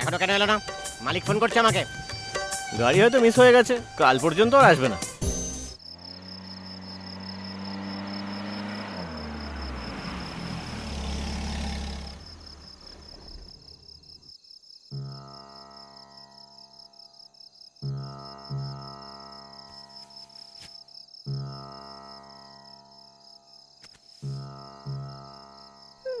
এখনও কেন এলো না? মালিক ফোন করছে আমাকে। গাড়ি হয়তো মিস হয়ে গেছে। কাল পর্যন্ত আর আসবে না।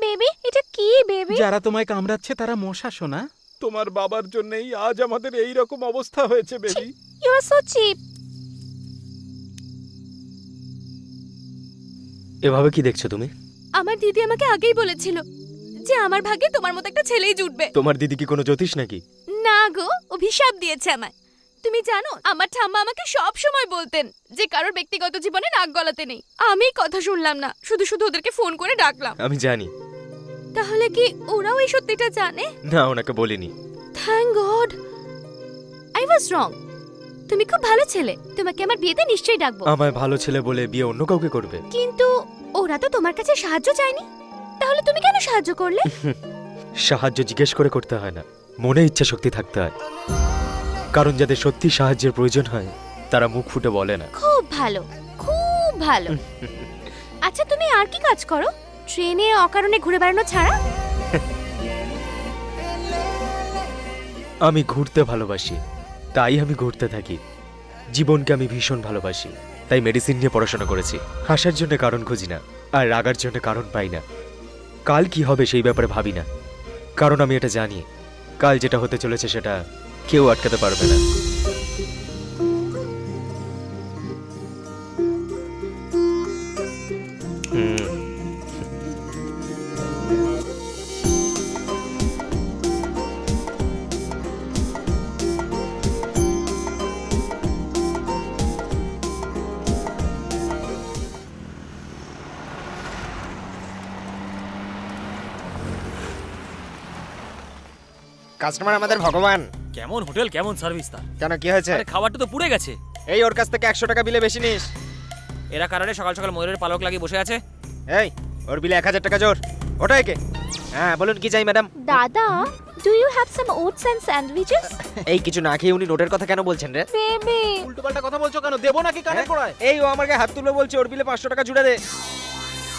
বেবি এটা কি বেবি? যারা তোমায় কামড়াচ্ছে তারা মশা শোনা তোমার বাবার জন্যই আজ আমাদের এই রকম অবস্থা হয়েছে baby. You are so cheap এভাবে কি দেখছ তুমি? আমার দিদি আমাকে আগেই বলেছিল যে আমার ভাগ্যে তোমার মতো একটা ছেলেই জুটবে। তোমার দিদি কি কোনো জ্যোতিষ নাকি? না গো অভিশাপ দিয়েছে আমায়। তুমি জানো আমার ঠাম্মা আমাকে সব সময় বলতেন যে কারোর ব্যক্তিগত জীবনে নাক গলাতে নেই। আমি কথা শুনলাম না শুধু শুধু ওদেরকে ফোন করে ডাকলাম। আমি জানি। তাহলে কি ওরাও এই সত্যিটা জানে? না ওনাকে বলিনি। Thank God I was wrong তুমি খুব ভালো ছেলে। তোমাকে আমার বিয়েতে নিশ্চয়ই ডাকবো। আমায় ভালো ছেলে বলে বিয়ে অন্য কাউকে করবে? কিন্তু ওরা তো তোমার কাছে সাহায্য চায়নি। তাহলে তুমি কেন সাহায্য করলে? সাহায্য জিজ্ঞেস করে করতে হয় না। মনে ইচ্ছা শক্তি থাকতে হয়। কারণ যাদের সত্যি সাহায্যের প্রয়োজন হয় তারা মুখ ফুটে বলে না। খুব ভালো। খুব ভালো। আচ্ছা তুমি আর কি কাজ করো? ট্রেনে অকারণে ঘুরে বেড়ানো ছাড়া? আমি ঘুরতে ভালোবাসি, তাই আমি ঘুরতে থাকি। জীবনকে আমি ভীষণ ভালোবাসি, তাই মেডিসিন নিয়ে পড়াশোনা করেছি। হাসার জন্য কারণ খুঁজি না, আর রাগার জন্য কারণ পাই না। কাল কি হবে সেই ব্যাপারে ভাবি না। কারণ আমি এটা জানি, কাল যেটা হতে চলেছে সেটা কেউ আটকাতে পারবে না। কাস্টমার আমাদের ভগবান। কেমন হোটেল কেমন সার্ভিস তার। কেন কি হয়েছে? আরে খাবারটা তো পুড়ে গেছে। এই ওর কাছ থেকে একশো টাকা বিলে বেশি নিস। এরা কারণে সকাল সকাল ময়ূরের পালক লাগিয়ে বসে আছে। এই ওর বিলে এক হাজার টাকা জোর। ওটাই কে হ্যাঁ বলুন কি চাই ম্যাডাম? দাদা do you have some oats and sandwiches এই কিছু না খেয়ে উনি নোটের কথা কেন বলছেন রে? বেবি উল্টো পাল্টা কথা বলছো কেন? দেবো নাকি কানে পড়ায় এই ও আমাকে হাত তুলে বলছে ওর বিলে পাঁচশো টাকা জুড়ে দে।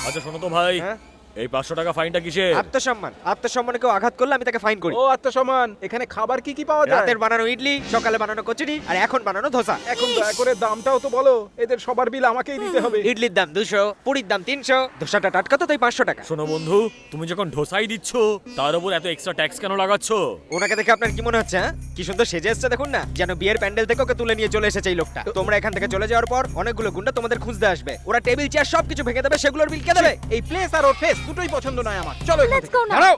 আচ্ছা শোনো তো ভাই। হ্যাঁ? এই পাঁচশো টাকা ফাইনটা কিসের? আত্মসম্মান। আত্মসম্মানে কেউ আঘাত করলে আমি তাকে ফাইন করি। ও আত্মসম্মান। এখানে খাবার কি কি পাওয়া যায়? রাতের বানানো ইডলি সকালে বানানো কচুরি আর এখন বানানো ধোসা। এখন দয়া করে দামটাও তো বলো। এদের সবার বিল আমাকেই দিতে হবে। ইডলির দাম দুশো পুরির দাম তিনশো ধোসাটা টাটকা তো তাই পাঁচশো টাকা। শোনো বন্ধু তুমি যখন ঢোসাই দিচ্ছ তার উপর এত এক্সট্রা ট্যাক্স কেন লাগাচ্ছ? ওনাকে দেখে আপনার কি মনে হচ্ছে হ্যাঁ? কি সুন্দর সেজে এসছে দেখুন না? যেন বিয়ের প্যান্ডেল থেকে ওকে তুলে নিয়ে চলে এসেছে এই লোকটা। তোমরা এখান থেকে চলে যাওয়ার পর অনেকগুলো গুন্ডা তোমাদের খুঁজতে আসবে। ওরা টেবিল চেয়ার সব কিছু ভেঙে দেবে সেগুলোর বিল কে দেবে? এই প্লেস আর ওর ফেস দুটোই পছন্দ নয় আমার। চলো এখান থেকে। দাঁড়াও।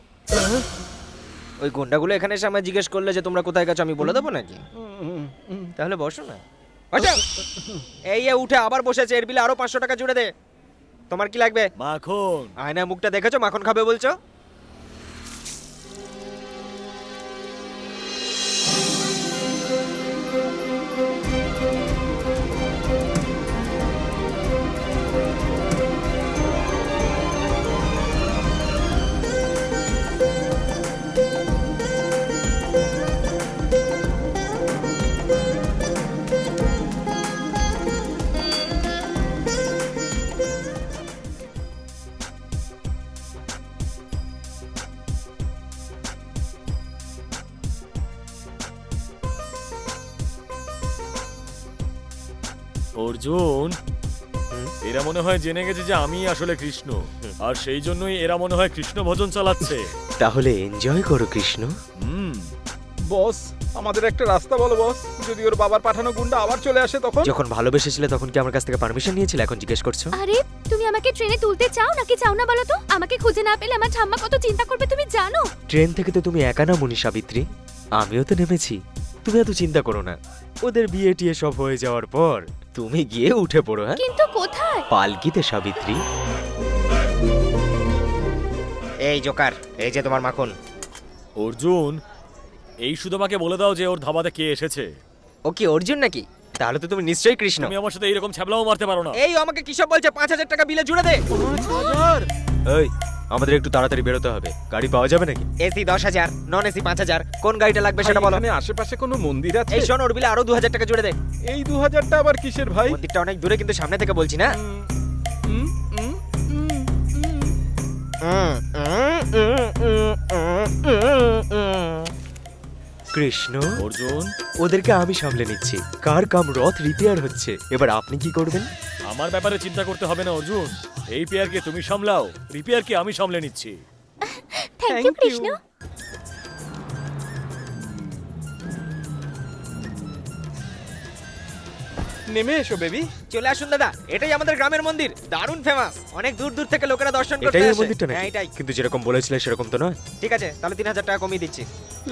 ওই গুন্ডাগুলো এখানে এসে আমায় জিজ্ঞেস করলে যে তোমরা কোথায় গেছো আমি বলে দেবো নাকি? হুম, হুম। তাহলে বসো না। বসো। এই এ উঠে আবার বসেছে এর বিলে আরও পাঁচশো টাকা জুড়ে দে। তোমার কি লাগবে? মাখন। আয়না মুখটা দেখেছ? মাখন খাবে বলছো? অর্জুন এরা মনে হয় জেনে গেছে যে আমি আসলে কৃষ্ণ। আর সেই জন্যই এরা মনে হয় কৃষ্ণ ভজন চালাচ্ছে। তাহলে এনজয় করো কৃষ্ণ। হুম। বস আমাদের একটা রাস্তা বলো বস। যদি ওর বাবার পাঠানো গুন্ডা আবার চলে আসে তখন? যখন ভালোবেসেছিলে তখন কি আমার কাছ থেকে পারমিশন নিয়েছিলে? এখন জিজ্ঞেস করছ? আরে তুমি আমাকে ট্রেনে তুলতে চাও নাকি চাও না বলো তো? আমাকে খুঁজে না পেলে আমার ঠাম্মা কত চিন্তা করবে তুমি জানো? ট্রেন থেকে তো তুমি একা না মনি সাবিত্রী। আমিও তো নেমেছি। তুমি এত চিন্তা করো না। ওদের বিয়ে টিয়ে সব হয়ে যাওয়ার পর তুমি গিয়ে উঠে পড়ো হ্যাঁ? কিন্তু কোথায়? পালকিতে সাবিত্রী। এই জোকার এই যে তোমার মাখন। অর্জুন এই শুধু আমাকে বলে দাও যে ওর ধাবাতে কে এসেছে। ও কি অর্জুন নাকি? তাহলে তো তুমি নিশ্চয়ই কৃষ্ণ। তুমি আমার সাথে এইরকম ছ্যাবলাও মারতে পারো না। এই ও আমাকে কিসব বলছে পাঁচ হাজার টাকা বিলে জুড়ে দে। পাঁচ হাজার এই আমাদের একটু তাড়াতাড়ি বেরোতে হবে। গাড়ি পাওয়া যাবে নাকি? এসি দশ হাজার নন এসি পাঁচ হাজার। কোন গাড়িটা লাগবে সেটা বলো। এখানে আশেপাশে কোনো মন্দির আছে? এই শোন ওর বিলে আরও দু হাজার টাকা জুড়ে দে। এই দু হাজারটা আবার কিসের ভাই? মন্দিরটা অনেক দূরে কিন্তু সামনে থেকে বলছি না। কৃষ্ণ অর্জুন। ওদেরকে আমি সামলে নিচ্ছি। কার কাম রথ রিপেয়ার হচ্ছে? এবার আপনি কি করবেন? আমার ব্যাপারে চিন্তা করতে হবে না অর্জুন। এই পেয়ারকে তুমি সামলাও রিপেয়ারকে আমি সামলে নিচ্ছি। থ্যাংক ইউ কৃষ্ণ নেমে এসো বেবি। চলে আসুন দাদা। এটাই আমাদের গ্রামের মন্দির। দারুণ ফেমাস অনেক দূর দূর থেকে লোকেরা দর্শন করতে এটাই ওই আসে। মন্দিরটা হ্যাঁ নাকি এটাই। কিন্তু যেরকম বলেছিলে সেরকম তো নয়। ঠিক আছে তাহলে তিন হাজার টাকা কমিয়ে দিচ্ছি।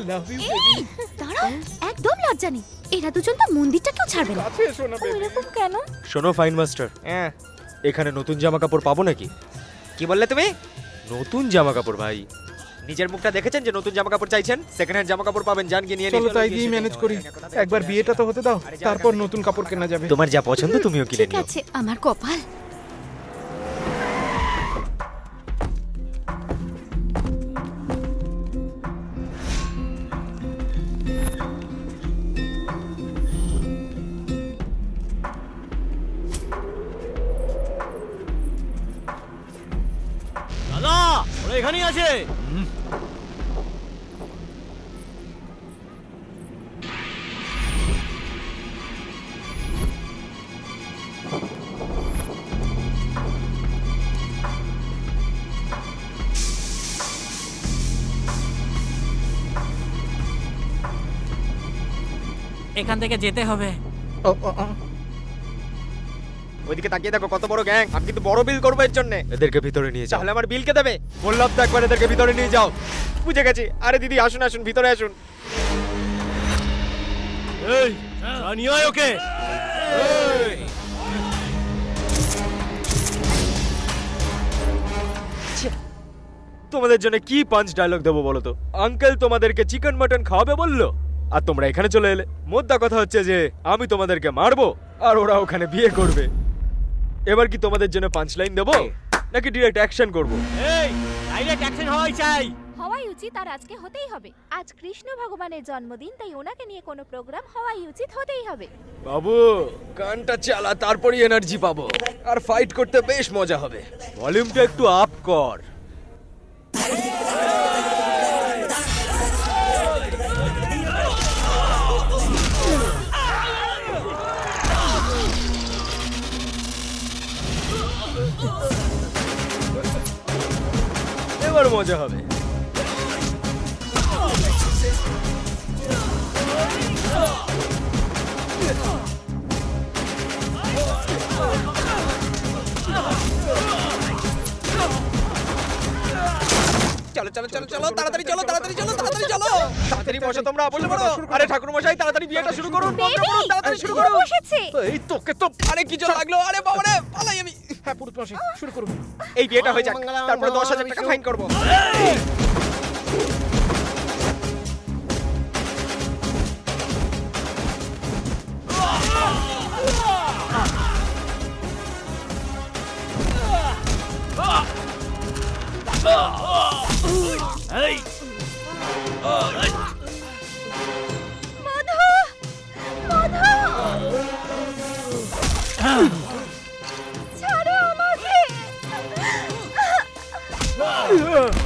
লাভ ইউ বেবি দাঁড়াও একদম লজ্জা নেই। এরা দুজন তো মন্দিরটাকেও ছাড়বে না। কাছে এসো না বেবি এরকম কেন? শোনো ফাইন মাস্টার হ্যাঁ। এখানে নতুন জামা কাপড় পাবো নাকি? কি বললে তুমি? নতুন জামা কাপড় ভাই। নিজের মুখটা দেখেছেন যে নতুন জামা কাপড় চাইছেন? সেকেন্ড হ্যান্ড জামা কাপড় পাবেন জান গিয়ে নিয়ে চলো তাই দিয়ে ম্যানেজ করি। একবার বিয়েটা তো হতে দাও তারপর নতুন কাপড় কেনা যাবে। তোমার যা পছন্দ তুমিও কিনে নিও। ঠিক আছে আমার কপাল। এখানেই আছে এখান থেকে যেতে হবে। ওইদিকে তাকিয়ে দেখো কত বড় গ্যাং। আমি কিন্তু বড় বিল করব এর জন্য। এদেরকে ভিতরে নিয়ে যাও। তাহলে আমার বিল কে দেবে? বললাম তো একবার এদেরকে ভিতরে নিয়ে যাও। বুঝে গেছি। আরে দিদি আসুন আসুন ভিতরে আসুন। এই জানিয়ে আয় ওকে। তোমাদের জন্য কি পাঁচ ডায়লগ দেবো বলো তো? আঙ্কেল তোমাদেরকে চিকেন মাটন খাওয়াবে বলল? আর তোমরা এখানে চলে এলে। মোদ্দা কথা হচ্ছে যে আমি তোমাদেরকে মারবো আর ওরা ওখানে বিয়ে করবে। এবার কি তোমাদের জন্য পাঁচ লাইন দেবো নাকি ডিরেক্ট অ্যাকশন করব? এই ডাইরেক্ট অ্যাকশন হওয়াই চাই। হওয়াই উচিত আর আজকে হতেই হবে। আজ কৃষ্ণ ভগবানের জন্মদিন তাই ওনাকে নিয়ে কোনো প্রোগ্রাম হওয়াই উচিত হতেই হবে। বাবু গানটা চালা তারপরই এনার্জি পাবো। আর ফাইট করতে বেশ মজা হবে। ভলিউমটা একটু আপ কর। মজা হবে। চলো চলো চলো চলো তাড়াতাড়ি চলো তাড়াতাড়ি চলো তাড়াতাড়ি চলো। তাড়াতাড়ি বসো তোমরা বসে পড়ো আরে ঠাকুর মশাই তাড়াতাড়ি বিয়েটা শুরু করুন। তাড়াতাড়ি শুরু করুন। বসেছে? এই তোকে তো আরে কি জোর লাগল? আরে বাবা রে পালাই আমি। হ্যাঁ পুরো মশাই শুরু করুন। এই বিয়েটা হয়ে যাক। তারপর দশ হাজার টাকা ফাইন করব। Oh! Yeah.